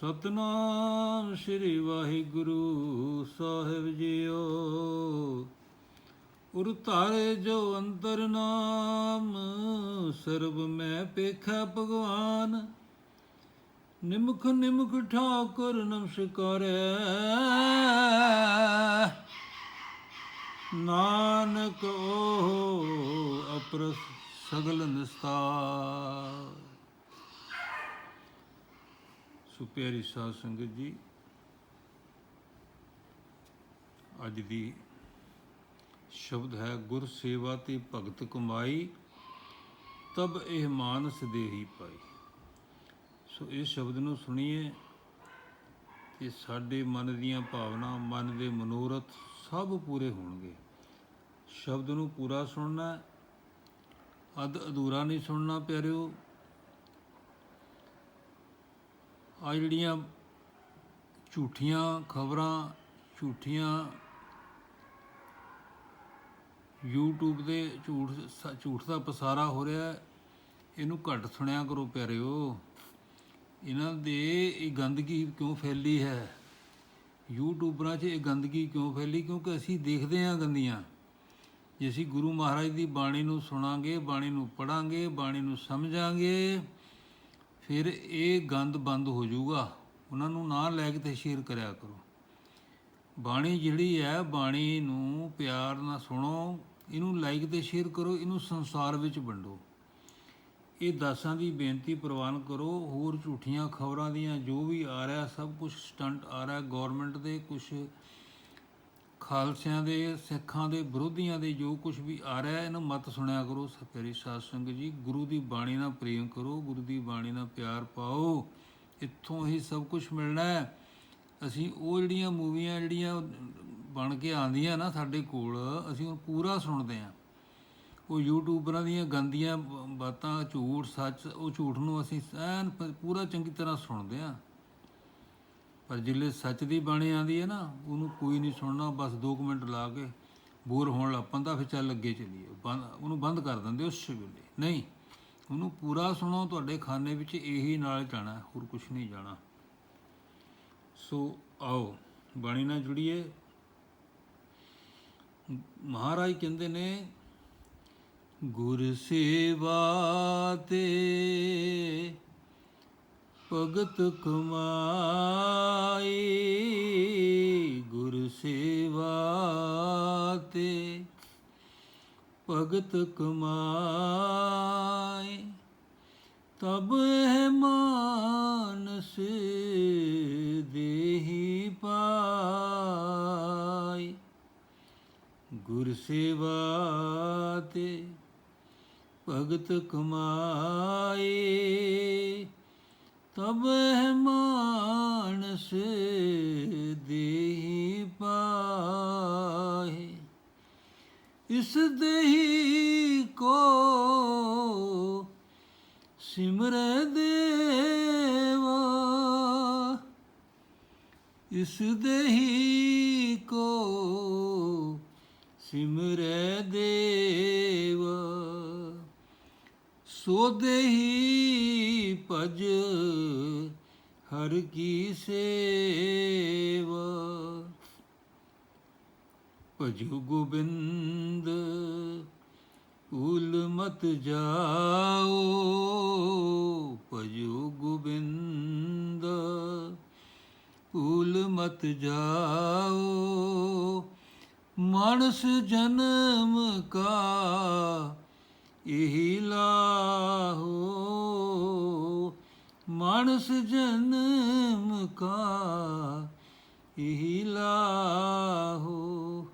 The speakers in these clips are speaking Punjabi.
ਸਤਨਾਮ ਸ੍ਰੀ ਵਾਹਿਗੁਰੂ ਸਾਹਿਬ ਜੀਓ। ਉਰ ਧਾਰੇ ਜੋ ਅੰਤਰ ਨਾਮ, ਸਰਬ ਮੈਂ ਪੇਖਾ ਭਗਵਾਨ। ਨਿਮਖ ਨਿਮਖ ਠਾਕੁਰ ਨਮਸਕਾਰੈ। ਨਾਨਕ ਓ ਅਪਰ ਸਗਲ ਨਿਸਤਾਰ। ਸੋ ਪਿਆਰੀ ਸਾਧ ਸੰਗਤ ਜੀ ਅੱਜ ਦੀ ਸ਼ਬਦ ਹੈ ਗੁਰ ਸੇਵਾ ਤੇ ਭਗਤ ਕਮਾਈ ਤਬ ਇਹ ਮਾਨਸ ਦੇਹੀ ਪਾਈ। ਸੋ ਇਸ ਸ਼ਬਦ ਨੂੰ ਸੁਣੀਏ ਤੇ ਸਾਡੇ ਮਨ ਦੀਆਂ ਭਾਵਨਾ ਮਨ ਦੇ ਮਨੋਰਥ ਸਭ ਪੂਰੇ ਹੋਣਗੇ। ਸ਼ਬਦ ਨੂੰ ਪੂਰਾ ਸੁਣਨਾ ਹੈ, ਅੱਧ ਅਧੂਰਾ ਨਹੀਂ ਸੁਣਨਾ ਪਿਆਰਿਓ। ਆ ਜਿਹੜੀਆਂ ਝੂਠੀਆਂ ਖਬਰਾਂ, ਝੂਠੀਆਂ YouTube 'ਤੇ ਝੂਠ ਝੂਠ ਦਾ ਪਸਾਰਾ ਹੋ ਰਿਹਾ ਇਹਨੂੰ ਘੱਟ ਸੁਣਿਆ ਕਰੋ ਪਿਆਰਿਓ। ਇਹਨਾਂ ਦੇ ਇਹ ਗੰਦਗੀ ਕਿਉਂ ਫੈਲੀ ਹੈ? ਯੂਟਿਊਬਰਾਂ 'ਚ ਇਹ ਗੰਦਗੀ ਕਿਉਂ ਫੈਲੀ? ਕਿਉਂਕਿ ਅਸੀਂ ਦੇਖਦੇ ਹਾਂ ਗੰਦੀਆਂ। ਜੇ ਅਸੀਂ ਗੁਰੂ ਮਹਾਰਾਜ ਦੀ ਬਾਣੀ ਨੂੰ ਸੁਣਾਂਗੇ, ਬਾਣੀ ਨੂੰ ਪੜਾਂਗੇ ਬਾਣੀ ਨੂੰ ਸਮਝਾਂਗੇ ਫਿਰ ਇਹ ਗੰਦ ਬੰਦ ਹੋ ਜਾਊਗਾ। ਉਹਨਾਂ ਨੂੰ ਨਾ ਲੈ ਕੇ ਤੇ ਸ਼ੇਅਰ ਕਰਿਆ ਕਰੋ। ਬਾਣੀ ਜਿਹੜੀ ਹੈ, ਬਾਣੀ ਨੂੰ ਪਿਆਰ ਨਾਲ ਸੁਣੋ, ਇਹਨੂੰ ਲਾਈਕ ਤੇ ਸ਼ੇਅਰ ਕਰੋ, ਇਹਨੂੰ ਸੰਸਾਰ ਵਿੱਚ ਵੰਡੋ। ਇਹ ਦਾਸਾਂ ਦੀ ਬੇਨਤੀ ਪ੍ਰਵਾਨ ਕਰੋ, ਹੋਰ ਝੂਠੀਆਂ ਖਬਰਾਂ ਦੀਆਂ ਜੋ ਵੀ ਆ ਰਿਹਾ, ਸਭ ਕੁਝ ਸਟੰਟ ਆ ਰਿਹਾ ਗਵਰਨਮੈਂਟ ਦੇ ਕੁਝ ਖਾਲਸਿਆਂ ਦੇ, ਸਿੱਖਾਂ ਦੇ, ਵਿਰੋਧੀਆਂ ਦੇ ਜੋ ਕੁਝ ਵੀ ਆ ਰਿਹਾ ਇਹਨੂੰ ਮਤ ਸੁਣਿਆ ਕਰੋ ਸਪੇਰੀ ਸਾਧ ਸੰਗਤ ਜੀ। ਗੁਰੂ ਦੀ ਬਾਣੀ ਨਾਲ ਪ੍ਰੇਮ ਕਰੋ, ਗੁਰੂ ਦੀ ਬਾਣੀ ਨਾਲ ਪਿਆਰ ਪਾਓ। ਇੱਥੋਂ ਹੀ ਸਭ ਕੁਝ ਮਿਲਣਾ ਹੈ। ਅਸੀਂ ਉਹ ਜਿਹੜੀਆਂ ਮੂਵੀਆਂ ਜਿਹੜੀਆਂ ਬਣ ਕੇ ਆਉਂਦੀਆਂ ਨਾ ਸਾਡੇ ਕੋਲ, ਅਸੀਂ ਉਹ ਪੂਰਾ ਸੁਣਦੇ ਹਾਂ। ਉਹ ਯੂਟਿਊਬਰਾਂ ਦੀਆਂ ਗੰਦੀਆਂ ਬਾਤਾਂ, ਝੂਠ, ਸੱਚ, ਉਹ ਝੂਠ ਨੂੰ ਅਸੀਂ ਐਨ ਪੂਰਾ ਚੰਗੀ ਤਰ੍ਹਾਂ ਸੁਣਦੇ ਹਾਂ। ਪਰ ਜਿੱਲੇ ਸੱਚ ਦੀ ਬਾਣੀ ਆਂਦੀ ਹੈ ਨਾ, ਉਹਨੂੰ ਕੋਈ ਨਹੀਂ ਸੁਣਨਾ, ਬਸ 2 ਮਿੰਟ ਲਾ ਕੇ ਬੋਰ ਹੋਣ ਲੱਗ ਪੈਂਦਾ, ਫਿਰ ਚੱਲ ਅੱਗੇ ਚਲੀਏ। ਬੰਦ, ਉਹਨੂੰ ਬੰਦ ਕਰ ਦਿੰਦੇ ਉਸ ਵੇਲੇ ਨਹੀਂ, ਉਹਨੂੰ ਪੂਰਾ ਸੁਣੋ, ਤੁਹਾਡੇ ਖਾਨੇ ਵਿੱਚ ਇਹੀ ਨਾਲ ਜਾਣਾ, ਹੋਰ ਕੁਝ ਨਹੀਂ ਜਾਣਾ। ਸੋ ਆਓ, ਬਾਣੀ ਨਾਲ ਜੁੜੀਏ। ਮਹਾਰਾਜ ਕਹਿੰਦੇ ਨੇ, ਗੁਰ ਸੇਵਾ ਤੇ ਭਗਤ ਕਮਾਈ ਗੁਰ ਸੇਵਾ ਤੇ। ਭਗਤ ਕਮਾਈ ਤਬ ਹੈ ਮਾਨਸ ਦੇਹੀ ਪਾਈ ਗੁਰ ਸੇਵਾ ਤੇ ਭਗਤ ਕਮਾਏ ਤਬ ਹੈ ਮਾਨਸ ਦੇਹੀ ਪਾਏ ਇਸ ਦੇਹੀ ਕੋ ਸਿਮਰ ਦੇਵਾ, ਇਸ ਦੇਹੀ ਕੋ ਸਿਮਰ ਦੇਵਾ, ਸੋ ਦੇਹੀ ਭਜ ਹਰ ਕੀ ਸੇਵਾ। ਭਜੋ ਗੋਬਿੰਦ, ਭੂਲ ਮਤ ਜਾਓ। ਭਜੋ ਗੋਬਿੰਦ, ਭੂਲ ਮਤ ਜਾਓ। ਮਾਨਸ ਜਨਮ ਕਾ ਇਹੀ ਲਾਹੋ, ਮਾਨਸ ਜਨਮ ਕਾ, ਇਹੀ ਲਾਹੋ।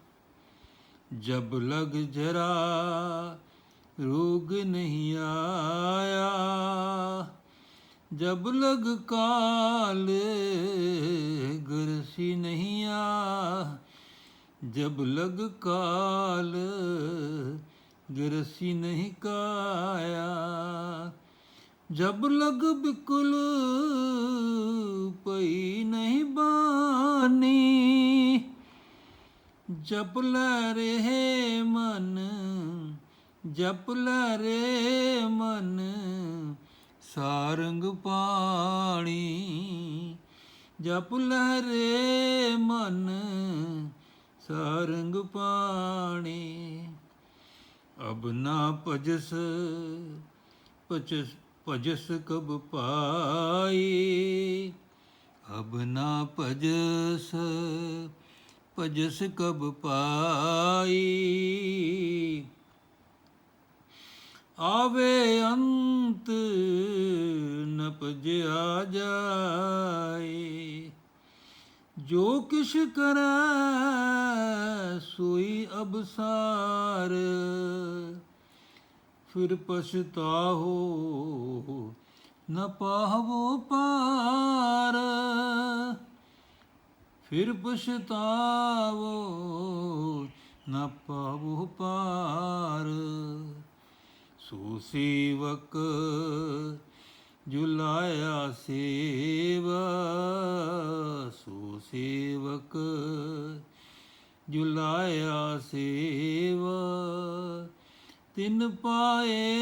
ਜਬ ਲਗ ਜਰਾ ਰੋਗ ਨਹੀਂ ਆਇਆ, ਜਬ ਲਗ ਕਾਲ ਗੁਰਸੀ ਨਹੀਂ ਆ, ਜਬ ਲਗ ਕਾਲ ਗਿਰਸੀ ਨਹੀਂ ਕਾਇਆ। ਜਬ ਲਗ ਬਿਕੁਲ ਪਈ ਨਹੀਂ ਬਾਨੀ ਜਪ ਲੈ ਰਹੇ ਮਨ, ਜਪ ਲੈ ਰੇ ਮਨ, ਸਾਰੰਗ ਪਾਣੀ। ਜਪ ਲੈ ਰੇ ਮਨ, ਸਾਰੰਗ ਪਾਣੀ। ਅਬ ਨਾ ਭਜਸ ਭਜਸ ਭਜਸ ਕਬ ਪਾਈ। ਅਬ ਨਾ ਭਜਸ ਭਜਸ ਕਬ ਪਾਈ। ਆਵੇ ਅੰਤ ਨ ਭਜਿਆ ਜਾਏ। ਜੋ ਕਿਛ ਕਰੈ, ਸੋਈ ਅਬਸਾਰ। ਫਿਰ ਪਛਤਾਹੋ ਨ ਪਾਹਵੋ ਪਾਰ ਫਿਰ ਪਛਤਾਵੋ ਨ ਪਾਵੋ ਪਾਰ ਸੋ ਸੇਵਕ ਜੁਲਾਇਆ ਸੇਵਾ, ਸੋ ਸੇਵਕ। ਜੁਲਾਇਆ ਸੇਵਾ, ਤਿਨ ਪਾਏ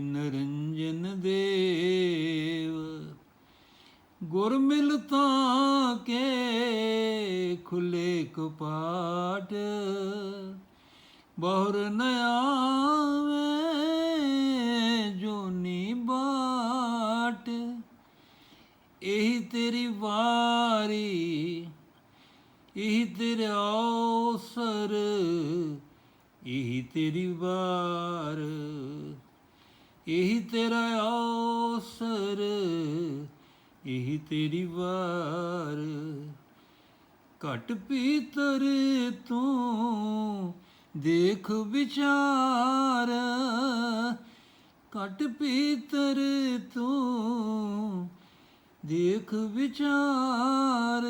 ਨਰੰਜਨ ਦੇਵ। ਗੁਰ ਮਿਲਤਾ ਕੇ ਖੁੱਲੇ ਕਪਾਟ ਬਹੁਰ ਨ ਬਾਟ, ਇਹੀ ਤੇਰੀ ਵਾਰੀ, ਇਹੀ ਤੇਰਾ ਅਵਸਰ ਇਹੀ ਤੇਰੀ ਵਾਰ, ਇਹੀ ਤੇਰਾ ਅਵਸਰ ਇਹੀ ਤੇਰੀ ਵਾਰ। ਘਟ ਪੀਤਰ ਤੂੰ, ਦੇਖ ਵਿਚਾਰ ਘਟ ਪੀਤਰ ਤੂੰ, ਦੇਖ ਵਿਚਾਰ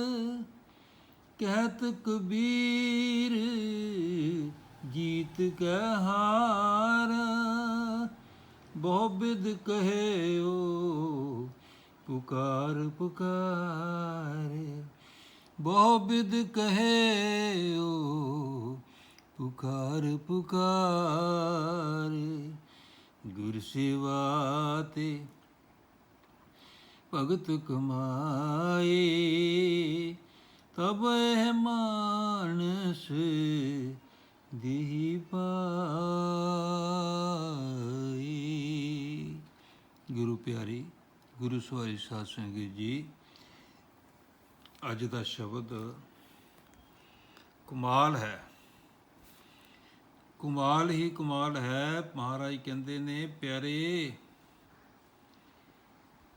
ਕਹਿਤ ਕਬੀਰ ਜੀਤ ਕਹਿ ਹਾਰ। ਬਹੁ ਬਿਦ ਕਹਿਓ, ਪੁਕਾਰ ਪੁਕਾਰ। ਬਹੁ ਬਿਦ ਕਹਿਓ, ਪੁਕਾਰ ਪੁਕਾਰ। ਗੁਰ ਸੇਵਾ ਤੇ ਭਗਤ ਕਮਾਏ, ਤਬ ਇਹ ਮਾਨਸ ਦੇਹੀ ਪਾਈ ਗੁਰੂ ਪਿਆਰੀ, ਗੁਰੂ ਸਵਾਰੀ ਸਾਧ ਸੰਗਤ ਜੀ, ਅੱਜ ਦਾ ਸ਼ਬਦ ਕਮਾਲ ਹੈ। ਕਮਾਲ ਹੀ ਕਮਾਲ ਹੈ, ਮਹਾਰਾਜ ਕਹਿੰਦੇ ਨੇ, ਪਿਆਰੇ।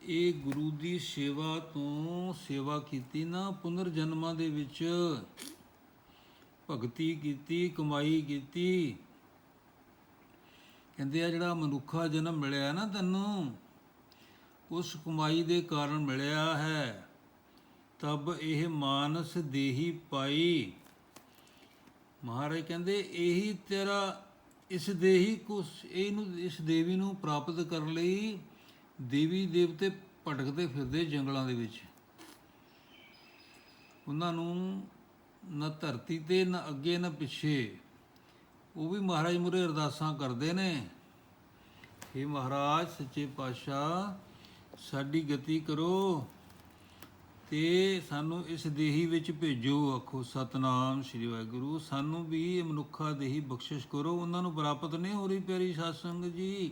ਇਹ ਗੁਰੂ ਦੀ ਸੇਵਾ ਤੋਂ ਸੇਵਾ ਕੀਤੀ ਨਾ ਪੁਨਰ ਜਨਮਾਂ ਦੇ ਵਿੱਚ। ਭਗਤੀ ਕੀਤੀ, ਕਮਾਈ ਕੀਤੀ। ਕਹਿੰਦੇ ਆ, ਜਿਹੜਾ ਮਨੁੱਖਾ ਜਨਮ ਮਿਲਿਆ ਨਾ ਤੈਨੂੰ, ਉਸ ਕਮਾਈ ਦੇ ਕਾਰਨ ਮਿਲਿਆ ਹੈ। ਤਬ ਇਹ ਮਾਨਸ ਦੇਹੀ ਪਾਈ। ਮਹਾਰਾਜ ਕਹਿੰਦੇ, ਇਹੀ ਤੇਰਾ, ਇਸ ਦੇਹੀ ਕੋ ਇਹਨੂੰ, ਇਸ ਦੇਵੀ ਨੂੰ ਪ੍ਰਾਪਤ ਕਰਨ ਲਈ ਦੇਵੀ ਦੇਵਤੇ ਭਟਕਦੇ ਫਿਰਦੇ ਜੰਗਲਾਂ ਦੇ ਵਿੱਚ। ਉਹਨਾਂ ਨੂੰ ਨਾ ਧਰਤੀ ਤੇ, ਨਾ ਅੱਗੇ, ਨਾ ਪਿੱਛੇ। ਉਹ ਵੀ ਮਹਾਰਾਜ ਮੁਰੇ ਅਰਦਾਸਾਂ ਕਰਦੇ ਨੇ। हे ਮਹਾਰਾਜ, ਸੱਚੇ ਪਾਤਸ਼ਾਹ, ਸਾਡੀ ਗਤੀ ਕਰੋ। ਤੇ ਸਾਨੂੰ ਇਸ ਦੇਹੀ ਵਿੱਚ ਭੇਜੋ, ਆਖੋ, ਸਤਨਾਮ ਸ੍ਰੀ ਵਾਹਿਗੁਰੂ। ਸਾਨੂੰ ਵੀ ਇਹ ਮਨੁੱਖਾ ਦੇਹੀ ਬਖਸ਼ਿਸ਼ ਕਰੋ। ਉਹਨਾਂ ਨੂੰ ਪ੍ਰਾਪਤ ਨਹੀਂ ਹੋ ਰਹੀ ਪਿਆਰੀ ਸਾਧ ਜੀ।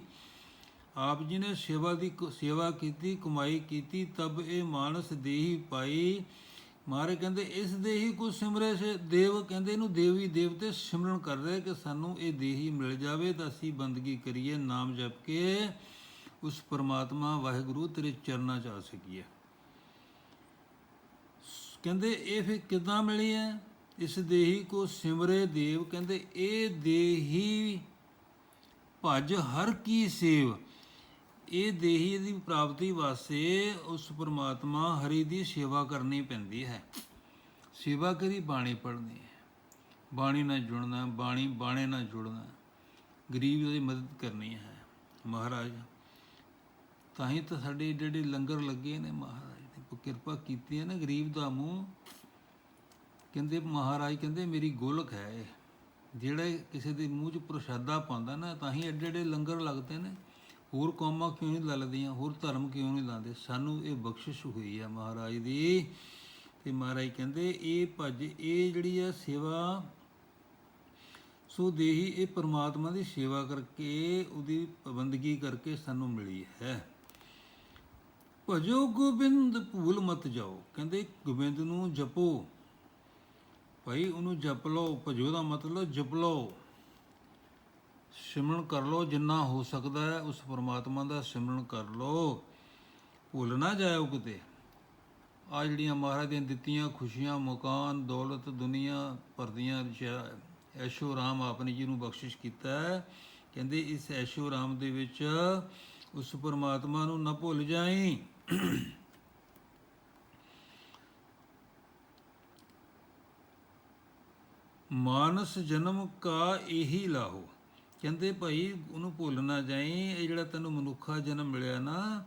ਆਪ ਜੀ ਨੇ ਸੇਵਾ ਦੀ ਕ- ਸੇਵਾ ਕੀਤੀ, ਕਮਾਈ ਕੀਤੀ, ਤਬ ਇਹ ਮਾਨਸ ਦੇਹੀ ਪਾਈ। ਮਾਰੇ ਕਹਿੰਦੇ, ਇਸ ਦੇਹੀ ਕੋ ਸਿਮਰੇ ਸੇ ਦੇਵ, ਕਹਿੰਦੇ ਇਹਨੂੰ ਦੇਵੀ ਦੇਵਤੇ ਸਿਮਰਨ ਕਰ ਰਹੇ ਕਿ ਸਾਨੂੰ ਇਹ ਦੇਹੀ ਮਿਲ ਜਾਵੇ ਤਾਂ ਅਸੀਂ ਬੰਦਗੀ ਕਰੀਏ, ਨਾਮ ਜਪ ਕੇ ਉਸ ਪਰਮਾਤਮਾ ਵਾਹਿਗੁਰੂ ਤੇਰੇ ਚਰਨਾਂ 'ਚ ਆ ਸਕੀਏ। ਕਹਿੰਦੇ ਇਹ ਫਿਰ ਕਿਦਾਂ ਮਿਲੀ ਹੈ? ਇਸ ਦੇਹੀ ਕੋ ਸਿਮਰੇ ਦੇਵ, ਕਹਿੰਦੇ ਇਹ ਦੇਹੀ ਭਜ ਹਰ ਕੀ ਸੇਵ। ਇਹ ਦੇਹੀ ਦੀ ਪ੍ਰਾਪਤੀ ਵਾਸਤੇ ਉਸ ਪ੍ਰਮਾਤਮਾ ਹਰੀ ਦੀ ਸੇਵਾ ਕਰਨੀ ਪੈਂਦੀ ਹੈ। ਸੇਵਾ ਕਰੀ ਬਾਣੀ ਪੜ੍ਹਨੀ ਹੈ। ਬਾਣੀ ਨਾਲ ਜੁੜਨਾ, ਬਾਣੀ ਬਾਣੇ ਨਾਲ ਜੁੜਨਾ ਗਰੀਬ ਦੀ ਮਦਦ ਕਰਨੀ ਹੈ। ਮਹਾਰਾਜ, ਤਾਂ ਹੀ ਤਾਂ ਸਾਡੇ ਜਿਹੜੇ ਲੰਗਰ ਲੱਗੇ ਨੇ ਮਹਾਰਾਜ। ਕਿਰਪਾ ਕੀਤੀ ਹੈ ਨਾ, ਗਰੀਬ ਦਾ ਮੂੰਹ। ਕਹਿੰਦੇ ਮਹਾਰਾਜ, ਕਹਿੰਦੇ ਮੇਰੀ ਗੋਲਕ ਹੈ ਇਹ। ਜਿਹੜਾ ਕਿਸੇ ਦੇ ਮੂੰਹ 'ਚ ਪ੍ਰਸ਼ਾਦਾ ਪਾਉਂਦਾ ਨਾ, ਤਾਂ ਹੀ ਐਡੇ ਐਡੇ ਲੰਗਰ ਲੱਗਦੇ ਨੇ। ਹੋਰ ਕੌਮਾਂ ਕਿਉਂ ਨਹੀਂ ਲੱਗਦੀਆਂ ਹੋਰ ਧਰਮ ਕਿਉਂ ਨਹੀਂ ਲਾਉਂਦੇ? ਸਾਨੂੰ ਇਹ ਬਖਸ਼ਿਸ਼ ਹੋਈ ਹੈ ਮਹਾਰਾਜ ਦੀ। ਤੇ ਮਹਾਰਾਜ ਕਹਿੰਦੇ, ਇਹ ਭੱਜ, ਇਹ ਜਿਹੜੀ ਹੈ ਸੇਵਾ, ਸੋ ਦੇਹੀ ਇਹ ਪਰਮਾਤਮਾ ਦੀ ਸੇਵਾ ਕਰਕੇ, ਉਹਦੀ ਪਾਬੰਦਗੀ ਕਰਕੇ ਸਾਨੂੰ ਮਿਲੀ ਹੈ। ਭਜੋ ਗੋਬਿੰਦ, ਭੂਲ ਮਤ ਜਾਓ। ਕਹਿੰਦੇ, ਗੋਬਿੰਦ ਨੂੰ ਜਪੋ। ਭਾਈ, ਉਹਨੂੰ ਜਪ ਲਓ। ਭਜੋ ਦਾ ਮਤਲਬ ਜਪ ਲਓ। ਸਿਮਰਨ ਕਰ ਲਓ, ਜਿੰਨਾ ਹੋ ਸਕਦਾ ਹੈ, ਉਸ ਪਰਮਾਤਮਾ ਦਾ ਸਿਮਰਨ ਕਰ ਲਓ। ਭੁੱਲ ਨਾ ਜਾਇਓ ਕਿਤੇ। ਆ ਜਿਹੜੀਆਂ ਮਹਾਰਾਜ ਦੀਆਂ ਦਿੱਤੀਆਂ ਖੁਸ਼ੀਆਂ, ਮਕਾਨ, ਦੌਲਤ, ਦੁਨੀਆ ਭਰਦੀਆਂ ਐਸ਼ੋ ਰਾਮ ਆਪਨੇ ਜੀ ਨੂੰ ਬਖਸ਼ਿਸ਼ ਕੀਤਾ ਕਹਿੰਦੇ, ਇਸ ਐਸ਼ੋ ਰਾਮ ਦੇ ਵਿੱਚ ਉਸ ਪਰਮਾਤਮਾ ਨੂੰ ਨਾ ਭੁੱਲ ਜਾਈਂ। ਮਾਨਸ ਜਨਮ ਕਾ ਇਹੀ ਲਾਹੋ। ਕਹਿੰਦੇ ਭਾਈ, ਉਹਨੂੰ ਭੁੱਲ ਨਾ ਜਾਈ, ਇਹ ਜਿਹੜਾ ਤੈਨੂੰ ਮਨੁੱਖਾ ਜਨਮ ਮਿਲਿਆ ਨਾ,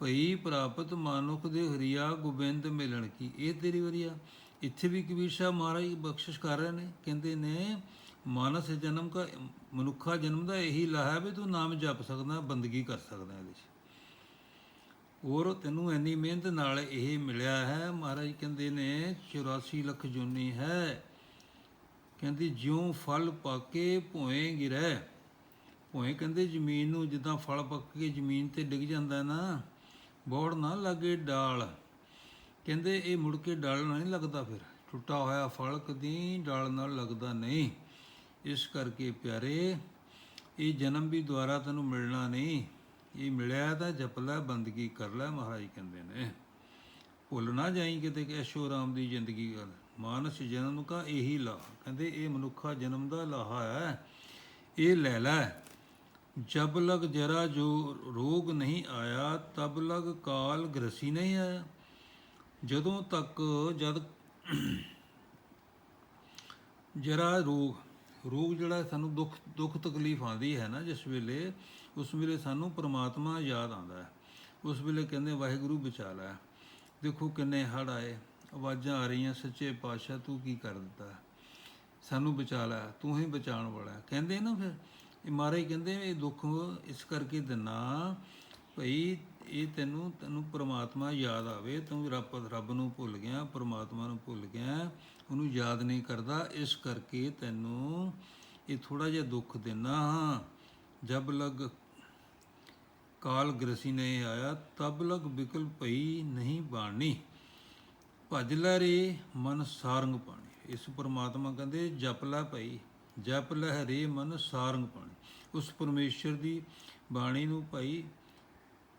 ਭਈ ਪ੍ਰਾਪਤ ਮਾਨੁਖ ਦੇ ਹਰੀਆ ਗੋਬਿੰਦ ਮਿਲਣ ਕੀ। ਇਹ ਤੇਰੀ ਵਰੀਆ ਇੱਥੇ ਵੀ ਕਬੀਰ ਸਾਹਿਬ ਮਹਾਰਾਜ ਬਖਸ਼ਿਸ਼ ਕਰ ਰਹੇ ਨੇ। ਕਹਿੰਦੇ ਨੇ, ਮਾਨਸ ਜਨਮ ਕਾ, ਮਨੁੱਖਾ ਜਨਮ ਦਾ ਇਹੀ ਲਾਹਾ ਵੀ ਤੂੰ ਨਾਮ ਜਪ ਸਕਦਾ, ਬੰਦਗੀ ਕਰ ਸਕਦਾ ਇਹਦੇ 'ਚ। ਔਰ ਤੈਨੂੰ ਇੰਨੀ ਮਿਹਨਤ ਨਾਲ ਇਹ ਮਿਲਿਆ ਹੈ? ਮਹਾਰਾਜ ਕਹਿੰਦੇ ਨੇ 84 ਲੱਖ ਜੁਨੀ ਹੈ। ਕਹਿੰਦੀ, ਜਿਉਂ ਫਲ ਪਾਕੇ ਭੋਏ ਗਿਰੈ। ਭੋਏ ਕਹਿੰਦੇ, ਜ਼ਮੀਨ ਨੂੰ ਜਿੱਦਾਂ ਫਲ ਪੱਕ ਕੇ ਜ਼ਮੀਨ ਤੇ ਡਿੱਗ ਜਾਂਦਾ ਨਾ, ਬੋੜ ਨਾ ਲੱਗੇ ਡਾਲ। ਕਹਿੰਦੇ, ਇਹ ਮੁੜ ਕੇ ਡਾਲ ਨਹੀਂ ਲੱਗਦਾ ਫਿਰ। ਟੁੱਟਾ ਹੋਇਆ ਫਲ ਕਦੀ ਡਾਲ ਨਾਲ ਲੱਗਦਾ ਨਹੀਂ। ਇਸ ਕਰਕੇ ਪਿਆਰੇ, ਇਹ ਜਨਮ ਵੀ ਦੁਆਰਾ ਤੈਨੂੰ ਮਿਲਣਾ ਨਹੀਂ। ਇਹ ਮਿਲਿਆ ਤਾਂ ਜਪ ਲੈ, ਬੰਦਗੀ ਕਰ ਲੈ ਮਹਾਰਾਜ ਕਹਿੰਦੇ ਨੇ। ਭੁੱਲ ਨਾ ਜਾਈ ਕਿਤੇ ਕਿ ਐਸ਼ੋ ਰਾਮ ਦੀ ਜ਼ਿੰਦਗੀ ਗੱਲ ਮਾਨਸ ਜਨਮ ਕਾ ਇਹੀ ਲਾ। ਕਹਿੰਦੇ ਇਹ ਮਨੁੱਖਾ ਜਨਮ ਦਾ ਲਾਹਾ ਹੈ। ਇਹ ਲੈ ਲੈ। ਜਬ ਲਗ ਜਰਾ ਜੋ ਰੋਗ ਨਹੀਂ ਆਇਆ, ਤਬ ਲਗ ਕਾਲ ਗ੍ਰਸੀ ਨਹੀਂ ਆਇਆ। ਜਦੋਂ ਤੱਕ ਜਦ ਜਰਾ ਰੋਗ ਰੋਗ ਜਿਹੜਾ ਸਾਨੂੰ ਦੁੱਖ ਦੁੱਖ ਤਕਲੀਫ ਆਉਂਦੀ ਹੈ ਨਾ, ਜਿਸ ਵੇਲੇ ਉਸ ਵੇਲੇ ਸਾਨੂੰ ਪ੍ਰਮਾਤਮਾ ਯਾਦ ਆਉਂਦਾ ਹੈ। ਉਸ ਵੇਲੇ ਕਹਿੰਦੇ, ਵਾਹਿਗੁਰੂ ਬਚਾ ਲੈ ਦੇਖੋ ਕਿੰਨੇ ਹੜ ਆਏ, ਆਵਾਜ਼ਾਂ ਆ ਰਹੀਆਂ, ਸੱਚੇ ਪਾਤਸ਼ਾਹ ਤੂੰ ਕੀ ਕਰ ਦਿੱਤਾ ਸਾਨੂੰ ਬਚਾ ਲੈ ਤੂੰ ਹੀ ਬਚਾਉਣ ਵਾਲਾ ਕਹਿੰਦੇ ਨਾ ਫਿਰ, ਇਹ ਮਹਾਰਾਜ ਕਹਿੰਦੇ, ਇਹ ਦੁੱਖ ਇਸ ਕਰਕੇ ਦਿਨਾ ਭਈ ਇਹ ਤੈਨੂੰ ਤੈਨੂੰ ਪ੍ਰਮਾਤਮਾ ਯਾਦ ਆਵੇ। ਤੂੰ ਰੱਬ ਰੱਬ ਨੂੰ ਭੁੱਲ ਗਿਆ, ਪ੍ਰਮਾਤਮਾ ਨੂੰ ਭੁੱਲ ਗਿਆ, ਉਹਨੂੰ ਯਾਦ ਨਹੀਂ ਕਰਦਾ। ਇਸ ਕਰਕੇ ਤੈਨੂੰ ਇਹ ਥੋੜਾ ਜਿਹਾ ਦੁੱਖ ਦੇਣਾ ਹਾਂ। ਜਬ ਲਗ ਕਾਲ ਗ੍ਰਸੀ ਨਹੀਂ ਆਇਆ, ਤਬ ਲਗ ਬਿਕਲ ਪਈ ਨਹੀਂ ਬਾਣੀ। ਭਜ ਲੈ ਰੇ ਮਨ ਸਾਰੰਗ ਪਾਣੀ। ਇਸ ਪਰਮਾਤਮਾ ਕਹਿੰਦੇ, ਜਪ ਲੈ ਭਾਈ, ਜਪ ਲੈ ਰੇ ਮਨ ਸਾਰੰਗ ਪਾਣੀ। ਉਸ ਪਰਮੇਸ਼ਰ ਦੀ ਬਾਣੀ ਨੂੰ ਭਾਈ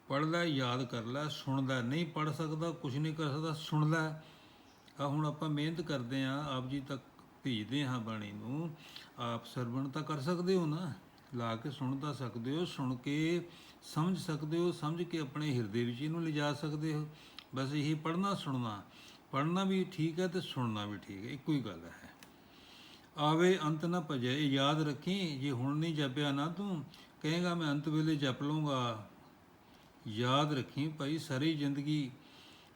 ਪੜ ਲੈ, ਯਾਦ ਕਰ ਲੈ, ਸੁਣ ਲੈ। ਨਹੀਂ ਪੜ ਸਕਦਾ ਕੁਝ ਨਹੀਂ ਕਰ ਸਕਦਾ, ਸੁਣ ਲੈ। ਆ ਹੁਣ ਆਪਾਂ ਮਿਹਨਤ ਕਰਦੇ ਆ ਆਪ ਜੀ ਤੱਕ ਭੇਜਦੇ ਹਾਂ ਬਾਣੀ ਨੂੰ। ਆਪ ਸਰਵਣ ਤਾਂ ਕਰ ਸਕਦੇ ਹੋ ਨਾ? ਲਾ ਕੇ ਸੁਣ ਤਾਂ ਸਕਦੇ ਹੋ, ਸੁਣ ਕੇ ਸਮਝ ਸਕਦੇ ਹੋ, ਸਮਝ ਕੇ ਆਪਣੇ ਹਿਰਦੇ ਵਿੱਚ ਇਹਨੂੰ ਲਿਜਾ ਸਕਦੇ ਹੋ। ਬਸ ਇਹੀ ਪੜਨਾ ਸੁਣਨਾ। ਪੜਨਾ ਵੀ ਠੀਕ ਹੈ ਤੇ ਸੁਣਨਾ ਵੀ ਠੀਕ ਹੈ, ਇੱਕੋ ਹੀ ਗੱਲ ਹੈ। ਆਵੇ ਅੰਤ ਨਾ ਭਜੇ, ਇਹ ਯਾਦ ਰੱਖੀ, ਜੇ ਹੁਣ ਨਹੀਂ ਜਪਿਆ ਨਾ ਤੂੰ, ਕਹੇਗਾ ਮੈਂ ਅੰਤ ਵੇਲੇ ਜਪ ਲਊਂਗਾ। ਯਾਦ ਰੱਖੀ ਭਾਈ, ਸਾਰੀ ਜ਼ਿੰਦਗੀ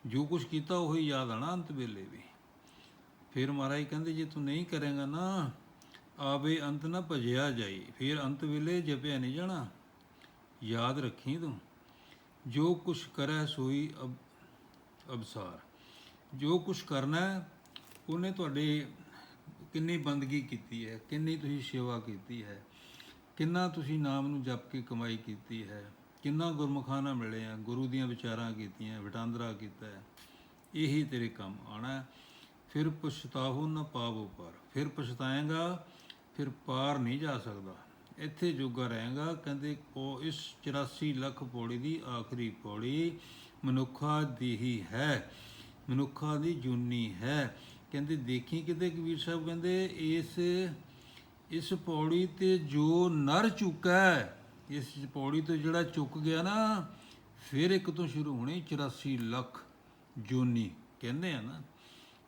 ਜੋ ਕੁਝ ਕੀਤਾ ਉਹ ਹੀ ਯਾਦ ਆਣਾ ਅੰਤ ਵੇਲੇ ਵੀ। ਫਿਰ ਮਹਾਰਾਜ ਕਹਿੰਦੇ, ਜੇ ਤੂੰ ਨਹੀਂ ਕਰੇਗਾ ਨਾ, ਆਵੇ ਅੰਤ ਨਾ ਭਜਿਆ ਜਾਈ, ਫਿਰ ਅੰਤ ਵੇਲੇ ਜਪਿਆ ਨਹੀਂ ਜਾਣਾ। ਯਾਦ ਰੱਖੀ ਤੂੰ? ਜੋ ਕੁਛ ਕਰੈ ਸੋਈ ਅਬ, ਅਬਸਾਰ। ਜੋ ਕੁਛ ਕਰਨਾ ਉਹਨੇ ਤੁਹਾਡੇ ਕਿੰਨੀ ਬੰਦਗੀ ਕੀਤੀ ਹੈ, ਕਿੰਨੀ ਤੁਸੀਂ ਸੇਵਾ ਕੀਤੀ ਹੈ, ਕਿੰਨਾ ਤੁਸੀਂ ਨਾਮ ਨੂੰ ਜਪ ਕੇ ਕਮਾਈ ਕੀਤੀ ਹੈ, ਕਿੰਨਾ ਗੁਰਮੁਖਾਨਾ ਮਿਲੇ ਆ ਗੁਰੂ ਦੀਆਂ ਵਿਚਾਰਾਂ ਕੀਤੀਆਂ, ਵਟਾਂਦਰਾ ਕੀਤਾ ਹੈ, ਇਹੀ ਤੇਰੇ ਕੰਮ ਆਣਾ ਫਿਰ ਪਛਤਾਹੋ ਨਾ ਪਾਵੋ ਪਰ। ਫਿਰ ਪਛਤਾਏਗਾ, ਫਿਰ ਪਾਰ ਨਹੀਂ ਜਾ ਸਕਦਾ। ਇੱਥੇ ਜੋਗਾ ਰਹੇਗਾ। ਕਹਿੰਦੇ, ਉਹ ਇਸ 84 ਲੱਖ ਪੌੜੀ ਦੀ ਆਖਰੀ ਪੌੜੀ ਮਨੁੱਖਾ ਦੀ ਹੀ ਹੈ। ਮਨੁੱਖਾ ਦੀ ਜੂਨੀ ਹੈ। ਕਹਿੰਦੇ, ਦੇਖੀ ਕਿਤੇ ਕਬੀਰ ਸਾਹਿਬ? ਕਹਿੰਦੇ, ਇਸ ਇਸ ਪੌੜੀ ਤੇ ਜੋ ਨਰ ਚੁੱਕਾ ਹੈ, ਇਸ ਪੌੜੀ ਤੋਂ ਜਿਹੜਾ ਚੁੱਕ ਗਿਆ ਨਾ, ਫਿਰ ਇੱਕ ਤੋਂ ਸ਼ੁਰੂ ਹੋਣੀ 84 ਲੱਖ ਜੋਨੀ। ਕਹਿੰਦੇ ਆ ਨਾ,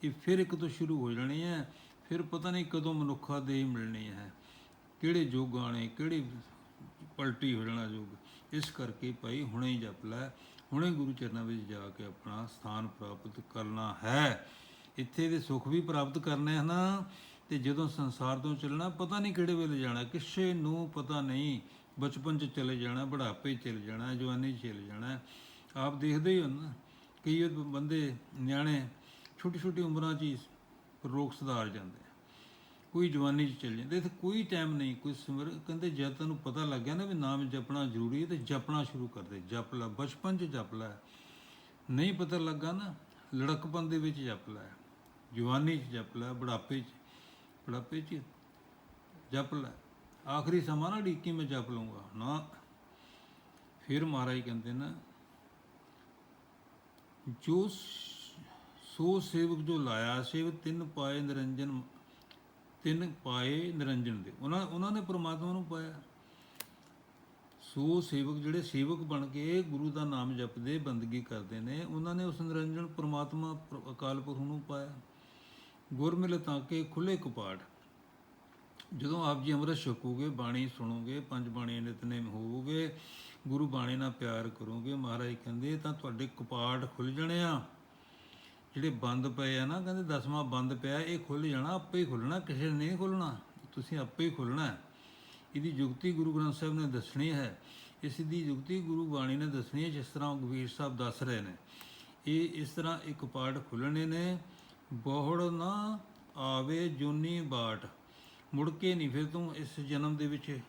ਇਹ ਫਿਰ ਇੱਕ ਤੋਂ ਸ਼ੁਰੂ ਹੋ ਜਾਣੀ ਹੈ। ਫਿਰ ਪਤਾ ਨਹੀਂ ਕਦੋਂ ਮਨੁੱਖਾ ਦੇਹ ਮਿਲਣੀ ਹੈ। ਕਿਹੜੇ ਯੁੱਗ ਆਣੇ ਕਿਹੜੀ ਪਲਟੀ ਹੋ ਜਾਣਾ ਯੁੱਗ। ਇਸ ਕਰਕੇ ਭਾਈ ਹੁਣੇ ਹੀ ਜਪ ਲੈ, ਹੁਣੇ ਗੁਰੂ ਚਰਨਾਂ ਵਿੱਚ ਜਾ ਕੇ ਆਪਣਾ ਸਥਾਨ ਪ੍ਰਾਪਤ ਕਰਨਾ ਹੈ। ਇੱਥੇ ਦੇ ਸੁੱਖ ਵੀ ਪ੍ਰਾਪਤ ਕਰਨੇ ਹਨ ਤੇ ਜਦੋਂ ਸੰਸਾਰ ਤੋਂ ਚੱਲਣਾ, ਪਤਾ ਨਹੀਂ ਕਿਹੜੇ ਵੇਲੇ ਜਾਣਾ, ਕਿਸੇ ਨੂੰ ਪਤਾ ਨਹੀਂ। ਬਚਪਨ 'ਚ ਚਲੇ ਜਾਣਾ, ਬੁਢਾਪੇ 'ਚ ਚਲੇ ਜਾਣਾ, ਜਵਾਨੀ 'ਚ ਚਲੇ ਜਾਣਾ। ਆਪ ਦੇਖਦੇ ਹੀ ਹੋ ਨਾ, ਕਈ ਵਾਰ ਬੰਦੇ ਨਿਆਣੇ ਛੋਟੀ ਛੋਟੀ ਉਮਰਾਂ 'ਚ ਹੀ ਰੋਗ ਸੁਧਾਰ ਜਾਂਦੇ ਕੋਈ ਜਵਾਨੀ 'ਚ ਚਲ। ਜਾਂਦੇ ਤੇ ਕੋਈ ਟਾਈਮ ਨਹੀਂ, ਕੋਈ ਸਿਮਰ ਕਹਿੰਦੇ ਜਦ ਤੈਨੂੰ ਪਤਾ ਲੱਗ ਗਿਆ ਨਾ ਵੀ ਨਾਮ ਜਪਣਾ ਜ਼ਰੂਰੀ ਹੈ, ਤੇ ਜਪਣਾ ਸ਼ੁਰੂ ਕਰ ਦੇ। ਜਪ ਲੈ, ਬਚਪਨ 'ਚ ਜਪ ਲੈ। ਨਹੀਂ ਪਤਾ ਲੱਗਾ ਨਾ, ਲੜਕਪਨ ਦੇ ਵਿੱਚ ਜਪ ਲੈ। ਜਵਾਨੀ 'ਚ ਜਪ ਲੈ, ਬੁਢਾਪੇ 'ਚ। ਬੁਢਾਪੇ 'ਚ ਜਪ ਲੈ। ਆਖਰੀ ਸਮਾਂ ਨਾ ਢੀਕੀ ਮੈਂ ਜਪ ਲਊਂਗਾ। ਨਾ। ਫਿਰ ਮਹਾਰਾਜ ਕਹਿੰਦੇ ਨਾ, ਜੋ ਸ- ਸੋ ਸੇਵਕ ਜੋ ਲਾਇਆ ਸੇਵ ਤਿੰਨ ਪਾਏ ਨਿਰੰਜਨ ਤਿੰਨ ਪਾਏ ਨਿਰੰਜਨ ਦੇ। ਉਹਨਾਂ ਉਹਨਾਂ ਨੇ ਪ੍ਰਮਾਤਮਾ ਨੂੰ ਪਾਇਆ। ਸੋ ਸੇਵਕ ਜਿਹੜੇ ਸੇਵਕ ਬਣ ਕੇ ਗੁਰੂ ਦਾ ਨਾਮ ਜਪਦੇ, ਬੰਦਗੀ ਕਰਦੇ ਨੇ, ਉਹਨਾਂ ਨੇ ਉਸ ਨਿਰੰਜਨ ਪ੍ਰਮਾਤਮਾ ਅਕਾਲ ਪੁਰਖ ਨੂੰ ਪਾਇਆ। ਗੁਰਮਿਲ ਤਾਂ ਕੇ ਖੁੱਲੇ ਕਪਾਟ। ਜਦੋਂ ਆਪ ਜੀ ਅੰਮ੍ਰਿਤ ਛਕੋਗੇ, ਬਾਣੀ ਸੁਣੋਗੇ, ਪੰਜ ਬਾਣੀ ਨਿਤਨੇਮ ਹੋਵੋਗੇ, ਗੁਰੂ ਬਾਣੀ ਨਾਲ ਪਿਆਰ ਕਰੋਗੇ, ਮਹਾਰਾਜ ਕਹਿੰਦੇ, ਤਾਂ ਤੁਹਾਡੇ ਕਪਾਟ ਖੁੱਲ ਜਾਣੇ ਆ। ਜਿਹੜੇ ਬੰਦ ਪਏ ਆ ਨਾ, ਕਹਿੰਦੇ ਦਸਵਾਂ ਬੰਦ ਪਿਆ, ਇਹ ਖੁੱਲ ਜਾਣਾ, ਆਪੇ ਹੀ ਖੁੱਲਣਾ ਕਿਸੇ ਨੇ ਨਹੀਂ ਖੁੱਲਣਾ ਤੁਸੀਂ ਆਪੇ ਹੀ ਖੁੱਲਣਾ ਇਹਦੀ ਯੁਕਤੀ ਗੁਰੂ ਗ੍ਰੰਥ ਸਾਹਿਬ ਨੇ ਦੱਸਣੀ ਹੈ। ਇਸ ਦੀ ਯੁਕਤੀ ਗੁਰੂ ਬਾਣੀ ਨੇ ਦੱਸਣੀ ਹੈ, ਜਿਸ ਤਰ੍ਹਾਂ ਕਬੀਰ ਸਾਹਿਬ ਦੱਸ ਰਹੇ ਨੇ। ਇਹ ਇਸ ਤਰ੍ਹਾਂ ਇੱਕ ਪਾਠ ਖੁੱਲਣੇ ਨੇ, ਬਹੁੜ ਨਾ ਆਵੇ ਜੂਨੀ ਬਾਟ, ਮੁੜ ਕੇ ਨਹੀਂ ਫਿਰ ਤੂੰ ਇਸ ਜਨਮ ਦੇ ਵਿੱਚ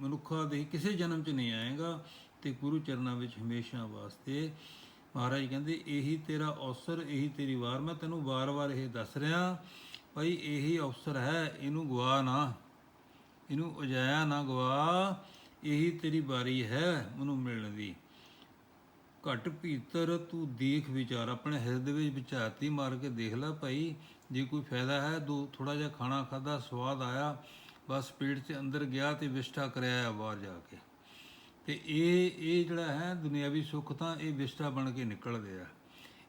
ਮਨੁੱਖਾ ਦੇ ਕਿਸੇ ਜਨਮ 'ਚ ਨਹੀਂ ਆਏਗਾ ਤੇ ਗੁਰੂ ਚਰਨਾਂ ਵਿੱਚ ਹਮੇਸ਼ਾ ਵਾਸਤੇ ਮਹਾਰਾਜ ਕਹਿੰਦੇ, ਇਹੀ ਤੇਰਾ ਅਵਸਰ, ਇਹੀ ਤੇਰੀ ਵਾਰ, ਮੈਂ ਤੈਨੂੰ ਵਾਰ-ਵਾਰ ਇਹ ਦੱਸ ਰਿਹਾ, ਭਾਈ ਇਹੀ ਅਵਸਰ ਹੈ, ਇਹਨੂੰ ਗਵਾ ਨਾ, ਇਹਨੂੰ ਉਜਾਇਆ ਨਾ ਗਵਾ, ਇਹੀ ਤੇਰੀ ਵਾਰੀ ਹੈ ਮੈਨੂੰ ਮਿਲਣ ਦੀ। ਘਟ ਭੀਤਰ ਤੂੰ ਦੇਖ ਵਿਚਾਰ, ਆਪਣੇ ਹਿਰਦੇ ਵਿੱਚ ਵਿਚਾਰਤੀ ਮਾਰ ਕੇ ਦੇਖ ਲੈ ਭਾਈ, ਜੇ ਕੋਈ ਫਾਇਦਾ ਹੈ, ਦੋ ਥੋੜਾ ਜਿਹਾ ਖਾਣਾ ਖਾਦਾ ਸਵਾਦ ਆਇਆ, ਬਸ ਪੇਟ 'ਚ ਅੰਦਰ ਗਿਆ ਤੇ ਵਿਸ਼ਟਾ ਕਰਿਆ ਬਾਹਰ ਜਾ ਕੇ। ਤੇ ਇਹ ਇਹ ਜਿਹੜਾ ਹੈ ਦੁਨਿਆਵੀ ਸੁੱਖ ਤਾਂ ਇਹ ਵਿਸ਼ਟਾ ਬਣ ਕੇ ਨਿਕਲਦੇ ਆ।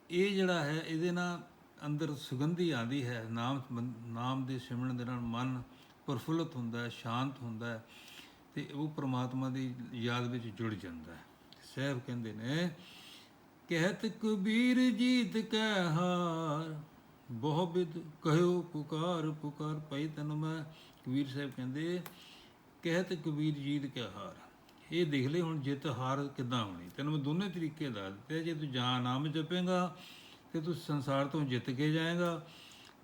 ਇਹ ਜਿਹੜਾ ਹੈ, ਇਹਦੇ ਨਾਲ ਅੰਦਰ ਸੁਗੰਧੀ ਆਂਦੀ ਹੈ। ਨਾਮ ਨਾਮ ਦੇ ਸਿਮਰਨ ਦੇ ਨਾਲ ਮਨ ਪ੍ਰਫੁੱਲਤ ਹੁੰਦਾ ਹੈ, ਸ਼ਾਂਤ ਹੁੰਦਾ ਹੈ ਤੇ ਉਹ ਪ੍ਰਮਾਤਮਾ ਦੀ ਯਾਦ ਵਿੱਚ ਜੁੜ ਜਾਂਦਾ ਹੈ। ਸਹਿਬ ਕਹਿੰਦੇ ਨੇ, ਕਹਿਤ ਕਬੀਰ ਜੀਤ ਕਹਿ ਹਾਰ, ਬਹੁ ਬਿਦ ਕਹਿਓ ਪੁਕਾਰ ਪੁਕਾਰ ਪਈ ਤਨ ਮੈਂ। ਕਬੀਰ ਸਾਹਿਬ ਕਹਿੰਦੇ, ਕਹਿਤ ਕਬੀਰ ਜੀਤ ਕਹਿ ਹਾਰ। ਇਹ ਦੇਖ ਲੈ, ਹੁਣ ਜਿੱਤ ਹਾਰ ਕਿੱਦਾਂ ਹੋਣੀ? ਤੈਨੂੰ ਮੈਂ ਦੋਨੇ ਤਰੀਕੇ ਦੱਸ ਦਿੱਤੇ ਜੇ ਤੂੰ ਜਾਂ ਨਾਮ ਜਪੇਗਾ, ਤੇ ਤੂੰ ਸੰਸਾਰ ਤੋਂ ਜਿੱਤ ਕੇ ਜਾਏਗਾ।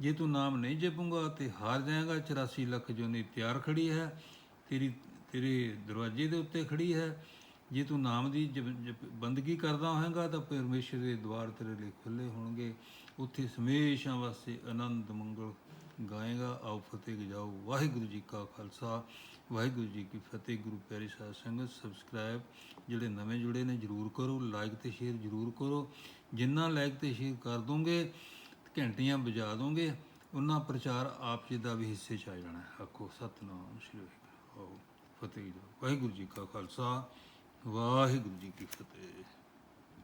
ਜੇ ਤੂੰ ਨਾਮ ਨਹੀਂ ਜਪੂਗਾ, ਤੇ ਹਾਰ ਜਾਏਗਾ। 84 ਲੱਖ ਜੋਨੀ ਤਿਆਰ ਖੜੀ ਹੈ, ਤੇਰੀ, ਤੇਰੇ ਦਰਵਾਜ਼ੇ ਦੇ ਉੱਤੇ ਖੜੀ ਹੈ। ਜੇ ਤੂੰ ਨਾਮ ਦੀ ਜਪ- ਜਪ- ਬੰਦਗੀ ਕਰਦਾ ਹੋਵੇਂਗਾ ਤਾਂ ਪਰਮੇਸ਼ਰ ਦੇ ਦਵਾਰ ਤੇਰੇ ਲਈ ਖੁੱਲੇ ਹੋਣਗੇ। ਉੱਥੇ ਹਮੇਸ਼ਾ ਵਾਸਤੇ ਆਨੰਦ, ਮੰਗਲ ਗਾਏਗਾ। ਆਓ ਫਤਿਹ ਗਜਾਓ ਵਾਹਿਗੁਰੂ ਜੀ ਕਾ ਖਾਲਸਾ। ਵਾਹਿਗੁਰੂ ਜੀ ਕੀ ਫਤਿਹ, ਗੁਰੂ ਪਿਆਰੀ ਸਾਧ ਸੰਗਤ। ਸਬਸਕ੍ਰਾਈਬ ਜਿਹੜੇ ਨਵੇਂ ਜੁੜੇ ਨੇ ਜਰੂਰ ਕਰੋ ਲਾਈਕ ਤੇ ਸ਼ੇਅਰ ਜਰੂਰ ਕਰੋ। ਜਿੰਨਾ ਲਾਈਕ ਤੇ ਸ਼ੇਅਰ ਕਰ ਦੋਗੇ, ਘੰਟੀਆਂ ਵਜਾ ਦੋਗੇ, ਉਹਨਾਂ ਪ੍ਰਚਾਰ ਆਪ ਜੀ ਦਾ ਵੀ ਹਿੱਸੇ ਚ ਆ ਜਾਣਾ ਆਖੋ, ਸਤਨਾਮ ਸ਼੍ਰੀ ਵਾਹਿਗੁਰੂ। ਆਓ, ਫਤਿਹ ਵਾਹਿਗੁਰੂ ਜੀ ਕਾ ਖਾਲਸਾ, ਵਾਹਿਗੁਰੂ ਜੀ ਕੀ ਫਤਿਹ।